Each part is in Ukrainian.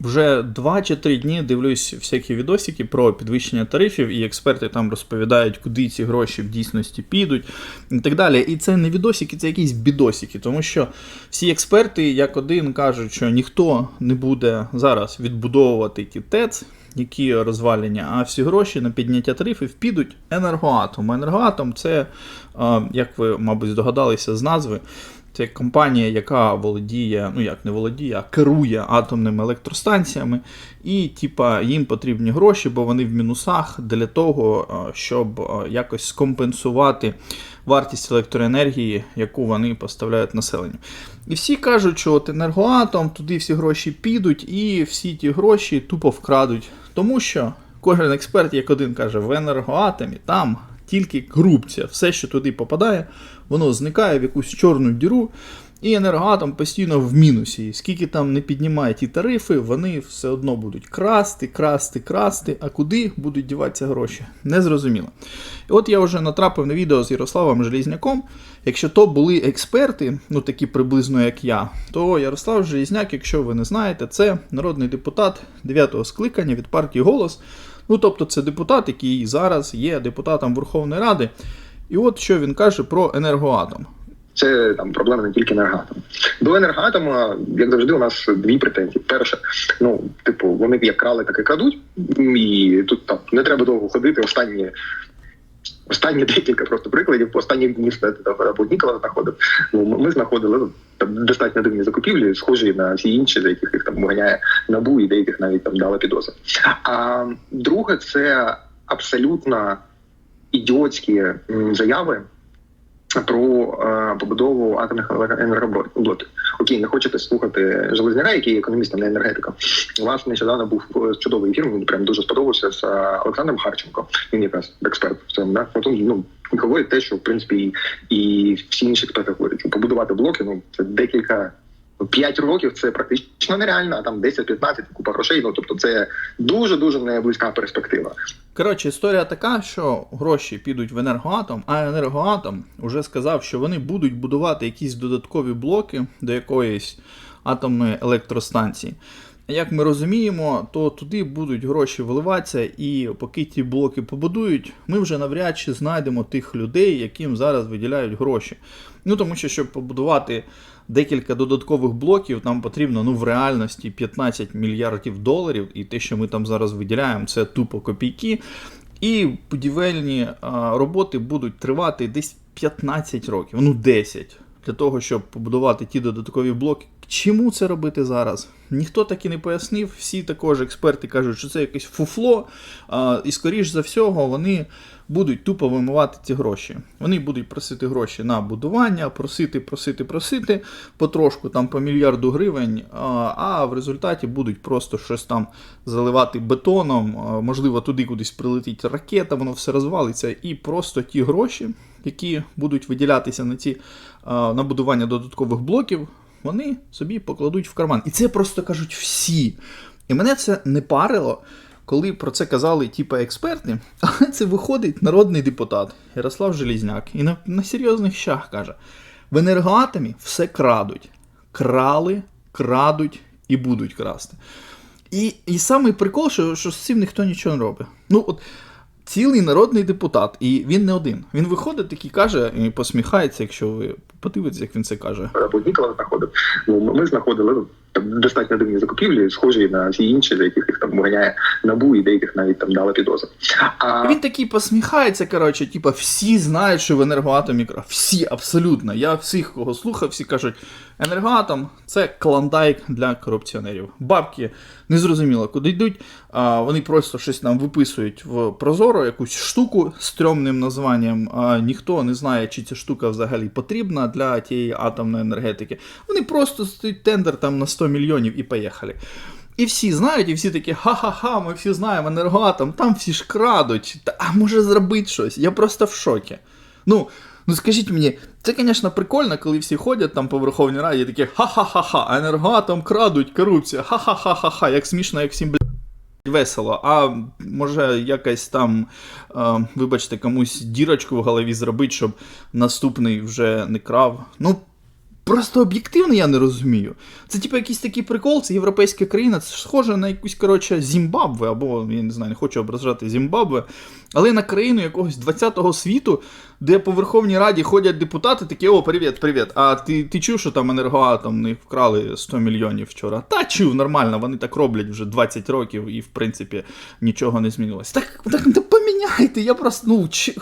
Вже 2 чи 3 дні дивлюсь всякі відосики про підвищення тарифів, і експерти там розповідають, куди ці гроші в дійсності підуть і так далі. І це не відосики, це якісь бідосики, тому що всі експерти, як один, кажуть, що ніхто не буде зараз відбудовувати ті ТЕЦ, які розвалення, а всі гроші на підняття тарифів підуть енергоатом. Енергоатом це, як ви, мабуть, здогадалися з назви. Це компанія, яка володіє, ну як не володіє, а керує атомними електростанціями, і типа їм потрібні гроші, бо вони в мінусах для того, е, щоб е, якось скомпенсувати вартість електроенергії, яку вони поставляють населенню. І всі кажуть, що от енергоатом, туди всі гроші підуть, і всі ті гроші тупо вкрадуть. Тому що кожен експерт, як один каже, в енергоатомі там тільки корупція. Все, що туди попадає, воно зникає в якусь чорну діру, і енергоатом постійно в мінусі. І Скільки там не піднімає ті тарифи, вони все одно будуть красти, красти, красти. А куди будуть діватися гроші? Незрозуміло. І от я вже натрапив на відео з Ярославом Желізняком. Якщо то були експерти, ну такі приблизно як я, то Ярослав Желізняк, якщо ви не знаєте, це народний депутат 9-го скликання від партії Голос. Ну, тобто, це депутат, який зараз є депутатом Верховної Ради. І от що він каже про енергоатом. Це там проблема не тільки енергоатому. До енергоатома, як завжди, у нас дві претензії. Перше, ну типу, вони як крали, так і крадуть, і тут там не треба довго ходити. Останні останні декілька просто прикладів. Останніх днів або Нікола знаходив. Ну ми- ми знаходили ну, там достатньо дивні закупівлі, схожі на всі інші, за яких їх там виганяє набу, і деяких навіть там дала підозри. А друге, це абсолютно ідіотські заяви про е, побудову атомних енергоблоків. Окей, не хочете слухати Железняка, який економістом, не енергетика. У вас нещодавно був е, чудовий ефір, Він прям дуже сподобався з е, Олександром Харченко. Він якраз експерт в цьому. Да? От він, ну, говорить те, що в принципі і всі інші експерти говорять, що побудувати блоки, ну це декілька. П'ять років це практично нереально, а там 10-15 купа грошей. Ну тобто, це дуже дуже не близька перспектива. Коротше, історія така, що гроші підуть в енергоатом, а енергоатом вже сказав, що вони будуть будувати якісь додаткові блоки до якоїсь атомної електростанції. Як ми розуміємо, то туди будуть гроші вливатися, і поки ті блоки побудують, ми вже навряд чи знайдемо тих людей, яким зараз виділяють гроші. Ну тому що, щоб побудувати декілька додаткових блоків, нам потрібно ну в реальності 15 мільярдів доларів, і те, що ми там зараз виділяємо, це тупо копійки. І будівельні роботи будуть тривати десь 15 років, ну 10, для того, щоб побудувати ті додаткові блоки. Чому це робити зараз? Ніхто так і не пояснив. Всі також експерти кажуть, що це якесь фуфло, а, і скоріш за всього вони будуть тупо вимивати ці гроші. Вони будуть просити гроші на будування, просити, просити, просити, потрошку там по мільярду гривень, а, а в результаті будуть просто щось там заливати бетоном, а, можливо, туди кудись прилетить ракета, воно все розвалиться, і просто ті гроші, які будуть виділятися на ці а, на будування додаткових блоків, вони собі покладуть в карман. І це просто кажуть всі. І мене це не парило, коли про це казали типу, експерти, але це виходить народний депутат Ярослав Желізняк і на, на серйозних щах каже: в енергоатомі все крадуть. Крали, крадуть і будуть красти. І, і самий прикол, що, що з цим ніхто нічого не робить. Ну, от цілий народний депутат, і він не один. Він виходить такий каже і посміхається, якщо ви подивитесь, як він це каже. або Нікола знаходив. Ну ми- знаходили ну, достатньо дивні закупівлі, схожі на всі інші, за яких їх там виганяє набу, і деяких навіть там дали підозру. А Він такий посміхається, коротше, типа, всі знають, що в енергоатомі. Всі, абсолютно. Я всіх, кого слухав, всі кажуть, енергоатом це клондайк для корупціонерів. Бабки незрозуміло, куди йдуть. А, вони просто щось нам виписують в Прозоро, якусь штуку з стрьомним названням. А, ніхто не знає, чи ця штука взагалі потрібна для тієї атомної енергетики. Вони просто стоять тендер там на 100 мільйонів і поїхали. І всі знають, і всі такі ха-ха-ха, ми всі знаємо енергоатом, там всі ж крадуть. А може зробити щось? Я просто в шокі. Ну, ну скажіть мені, це, звісно, прикольно, коли всі ходять там по Верховній Раді, такі ха-ха-ха-ха, енергоатом крадуть, корупція, ха-ха-ха-ха-ха, як смішно, як всім бля. весело. А може якась там, вибачте, комусь дірочку в голові зробити, щоб наступний вже не крав. Ну, просто об'єктивно я не розумію. Це типу якийсь такий прикол, це європейська країна, це схоже на якусь, коротше, Зімбабве, або я не знаю, не хочу ображати Зімбабве, але на країну якогось 20-го світу, де по Верховній Раді ходять депутати, такі, о, привіт, привіт. А ти, ти чув, що там енергоатом не вкрали 100 мільйонів вчора? Та чув, нормально, вони так роблять вже 20 років і, в принципі, нічого не змінилось. Так, так поміняйте, я просто, ну, чи,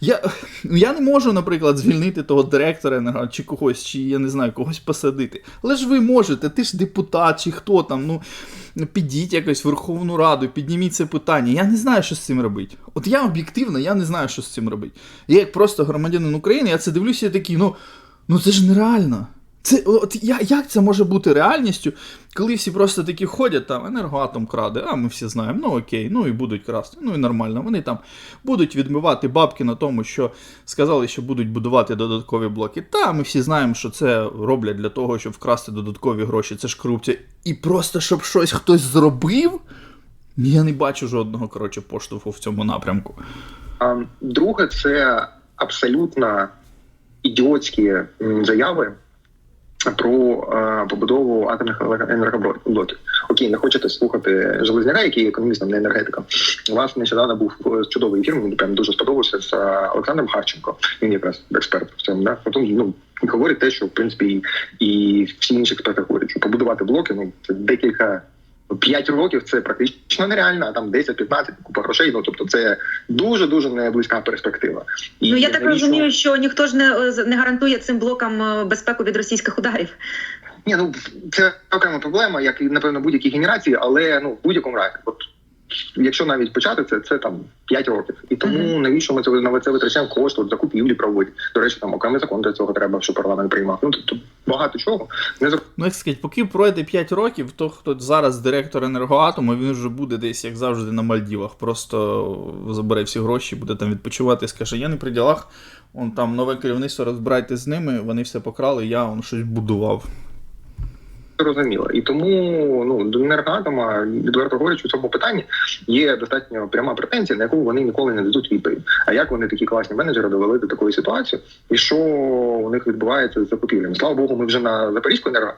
я, ну, я не можу, наприклад, звільнити того директора чи когось, чи я не знаю, когось посадити. Але ж ви можете, ти ж депутат, чи хто там, ну. Підіть якось в Верховну Раду, підніміть це питання. Я не знаю, що з цим робити. От я об'єктивно, я не знаю, що з цим робити. Я як просто громадянин України, я це дивлюся і такий, ну, ну це ж нереально. Це, от я, як це може бути реальністю, коли всі просто такі ходять, там енергоатом краде, а ми всі знаємо, ну окей, ну і будуть красти, ну і нормально. Вони там будуть відмивати бабки на тому, що сказали, що будуть будувати додаткові блоки. Та ми всі знаємо, що це роблять для того, щоб вкрасти додаткові гроші. Це ж корупція. І просто щоб щось хтось зробив. Я не бачу жодного коротше поштовху в цьому напрямку. Друге, це абсолютно ідіотські заяви про е, побудову атомних енергоблоків. Окей, не хочете слухати Железняка, який економістом, не енергетиком. У вас нещодавно був е, чудовий ефір, мені прям дуже сподобався з е, Олександром Харченко. Він якраз експерт в цьому. Да? Потім ну говорить те, що в принципі і, і всі інші експерти говорять, що побудувати блоки ну це декілька. П'ять років це практично нереально, а там 10-15 купа грошей. Ну тобто це дуже дуже не близька перспектива. І Ну я так розумію, що ніхто ж не, е, не гарантує цим блокам е, безпеку від російських ударів. Ні, ну це окрема проблема, як і напевно будь-які генерації, але ну в будь-якому разі, от якщо навіть почати це, це там 5 років. І тому навіщо ми це на це витрачаємо кошти, от закупівлі проводять. До речі, там окремий закон для цього треба, щоб парламент приймав. Ну тобто багато чого не за Ну, як сказати, поки пройде 5 років, то хто зараз директор енергоатому, він вже буде десь, як завжди, на Мальдівах. Просто забере всі гроші, буде там відпочивати скаже, я не при ділах, он там нове керівництво, розбирайте з ними, вони все покрали, я он щось будував. Зрозуміло. І тому ну до енергоатома, відверто говорячи, у цьому питанні є достатньо пряма претензія, на яку вони ніколи не дадуть відповідь. А як вони такі класні менеджери довели до такої ситуації, і що у них відбувається з закупівлями? Слава Богу, ми вже на Запорізьку енерго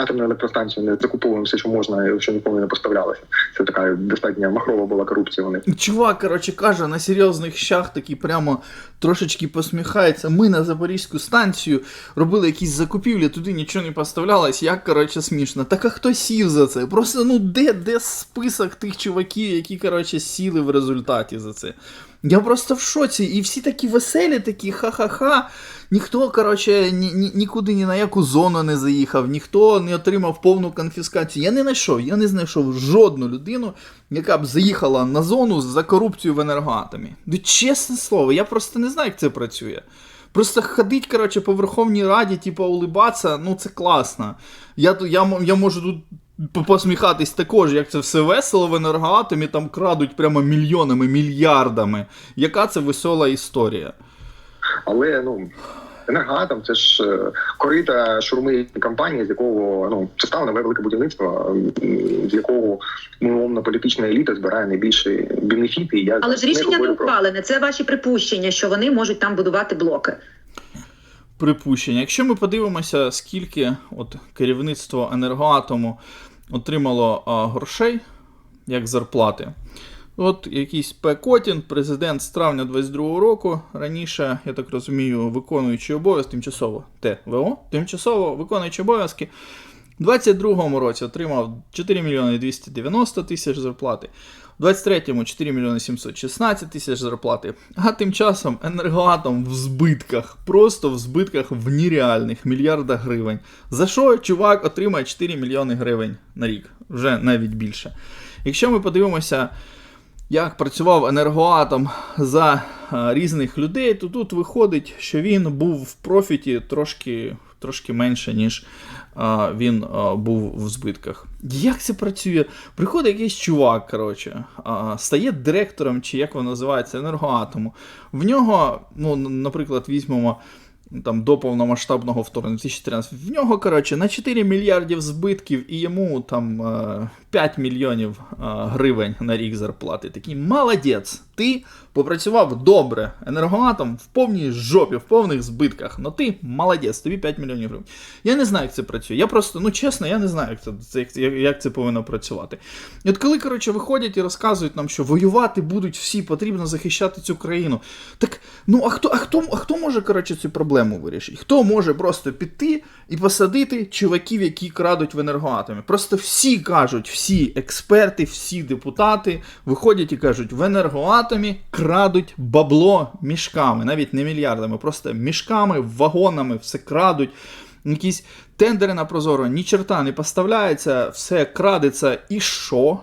атомну електростанцію не закуповуємо все, що можна, що ніколи не поставлялося. Це така достатньо махрова була корупція. Вони Чувак, коротше, каже, на серйозних щах такий прямо трошечки посміхається. Ми на Запорізьку станцію робили якісь закупівлі, туди нічого не поставлялось, як коротше смішно. Так а хто сів за це? Просто ну де, де список тих чуваків, які коротше сіли в результаті за це? Я просто в шоці, і всі такі веселі, такі ха-ха-ха. Ніхто, коротше, ні, ні, нікуди ні на яку зону не заїхав, ніхто не отримав повну конфіскацію. Я не знайшов, я не знайшов жодну людину, яка б заїхала на зону за корупцію в енергоатомі. Ну, чесне слово, я просто не знаю, як це працює. Просто ходить, коротше, по Верховній Раді, типу, улибатися, ну це класно. Я, я, я можу тут посміхатись також, як це все весело в енергоатомі, там крадуть прямо мільйонами, мільярдами. Яка це весела історія? Але ну енергоатом це ж е, корита шурми компанії, з якого ну це стало нове велике будівництво, з якого умовно політична еліта збирає найбільші бенефіти. Я Але ж рішення не ухвалене. Це ваші припущення, що вони можуть там будувати блоки. припущення. Якщо ми подивимося, скільки от керівництво енергоатому отримало а, грошей як зарплати. От якийсь П. Котін, президент з травня 22 року, раніше, я так розумію, виконуючий обов'язки тимчасово ТВО, тимчасово виконуючий обов'язки. У 22-му році отримав 4 мільйони 290 тисяч зарплати, у 23-му 4 мільйони 716 тисяч зарплати. А тим часом енергоатом в збитках, просто в збитках в нереальних мільярдах гривень. За що чувак отримає 4 мільйони гривень на рік, вже навіть більше. Якщо ми подивимося, як працював енергоатом за е, різних людей, то тут виходить, що він був в профіті трошки, трошки менше, ніж е, він е, був в збитках. Як це працює? Приходить якийсь чувак, коротше, стає директором, чи як воно називається, енергоатому. В нього, ну, наприклад, візьмемо. там до повномасштабного вторгнення 2013, в нього, коротше, на 4 мільярдів збитків і йому там 5 мільйонів е, гривень на рік зарплати. Такий молодець. Ти попрацював добре. Енергоатом в повній жопі, в повних збитках. Ну ти молодець, тобі 5 мільйонів гривень. Я не знаю, як це працює. Я просто, ну чесно, я не знаю, як це- як, як це повинно працювати. І от коли, коротше, виходять і розказують нам, що воювати будуть всі, потрібно захищати цю країну. Так, ну а хто, а хто, а хто може, коротше, цю проблему вирішити? Хто може просто піти і посадити чуваків, які крадуть в енергоатомі? Просто всі кажуть, всі експерти, всі депутати виходять і кажуть, в енергоатомі крадуть бабло мішками, навіть не мільярдами, просто мішками, вагонами, все крадуть. Якісь тендери на прозоро, ні черта не поставляється, все крадеться і що?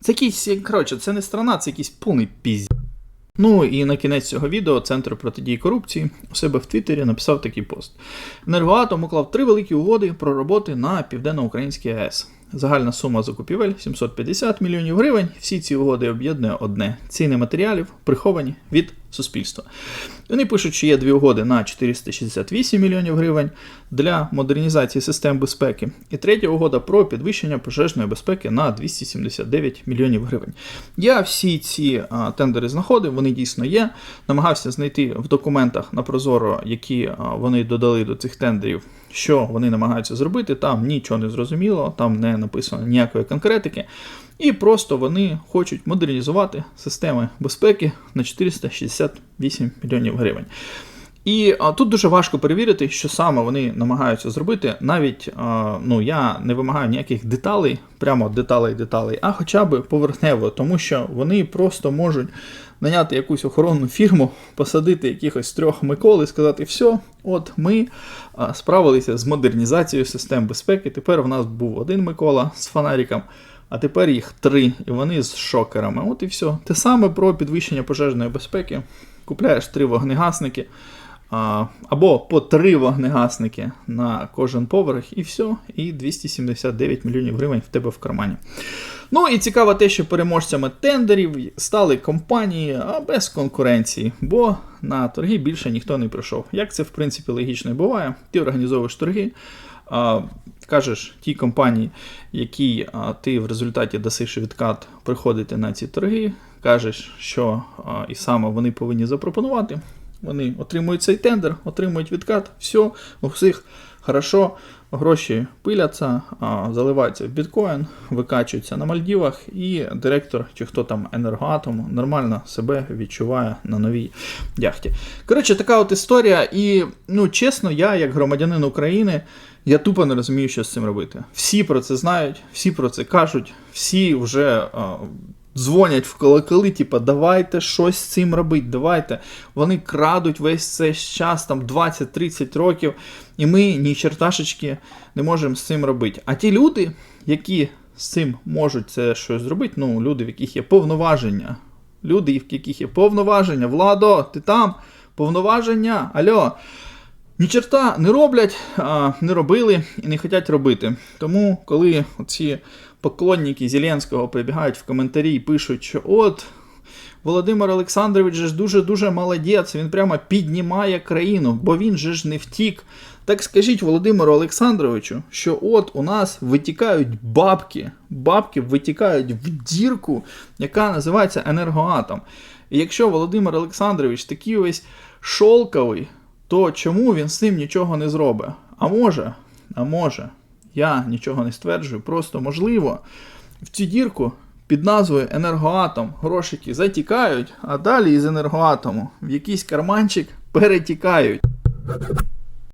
Це якийсь, коротше, це не страна, це якийсь повний пізд. Ну і на кінець цього відео Центр протидії корупції у себе в Твіттері написав такий пост. Енергоатом уклав три великі угоди про роботи на південноукраїнській АЕС. Загальна сума закупівель 750 мільйонів гривень. Всі ці угоди об'єднує одне ціни матеріалів приховані від суспільства. Вони пишуть, що є дві угоди на 468 мільйонів гривень для модернізації систем безпеки, і третя угода про підвищення пожежної безпеки на 279 мільйонів гривень. Я всі ці а, тендери знаходив, вони дійсно є. Намагався знайти в документах на Прозоро, які а, вони додали до цих тендерів, що вони намагаються зробити. Там нічого не зрозуміло, там не написано ніякої конкретики. І просто вони хочуть модернізувати системи безпеки на 468 мільйонів гривень. І а, тут дуже важко перевірити, що саме вони намагаються зробити. Навіть а, ну, я не вимагаю ніяких деталей, прямо деталей, деталей, а хоча б поверхнево, тому що вони просто можуть наняти якусь охоронну фірму, посадити якихось трьох Микол і сказати, все, от ми а, справилися з модернізацією систем безпеки. Тепер в нас був один Микола з фонариком. А тепер їх три, і вони з шокерами. От і все. Те саме про підвищення пожежної безпеки. Купляєш три вогнегасники, або по три вогнегасники на кожен поверх, і все, і 279 мільйонів гривень в тебе в кармані. Ну і цікаво те, що переможцями тендерів стали компанії а без конкуренції, бо на торги більше ніхто не прийшов. Як це в принципі логічно і буває, ти організовуєш торги. Кажеш тій компанії, якій ти в результаті дасиш відкат приходити на ці торги, кажеш, що і саме вони повинні запропонувати. Вони отримують цей тендер, отримують відкат, все, у всіх хорошо, гроші пиляться, заливаються в біткоін, викачуються на Мальдівах, і директор, чи хто там енергоатом, нормально себе відчуває на новій яхті. Коротше, така от історія. І ну, чесно, я, як громадянин України, я тупо не розумію, що з цим робити. Всі про це знають, всі про це кажуть, всі вже дзвонять в колоколи, типу, давайте щось з цим робити, давайте. Вони крадуть весь цей час, там 20-30 років, і ми ні черташечки не можемо з цим робити. А ті люди, які з цим можуть це щось зробити, ну, люди, в яких є повноваження, люди, в яких є повноваження, Владо, ти там, повноваження, альо. Ні черта не роблять, а, не робили і не хочуть робити. Тому, коли ці поклонники Зеленського прибігають в коментарі і пишуть, що от Володимир Олександрович же ж дуже-дуже молодець, він прямо піднімає країну, бо він же ж не втік. Так скажіть Володимиру Олександровичу, що от у нас витікають бабки, бабки витікають в дірку, яка називається енергоатом. І якщо Володимир Олександрович такий ось шолковий, то чому він з цим нічого не зробить? А може, а може, я нічого не стверджую, просто можливо, в цю дірку під назвою енергоатом грошики затікають, а далі із енергоатому в якийсь карманчик перетікають.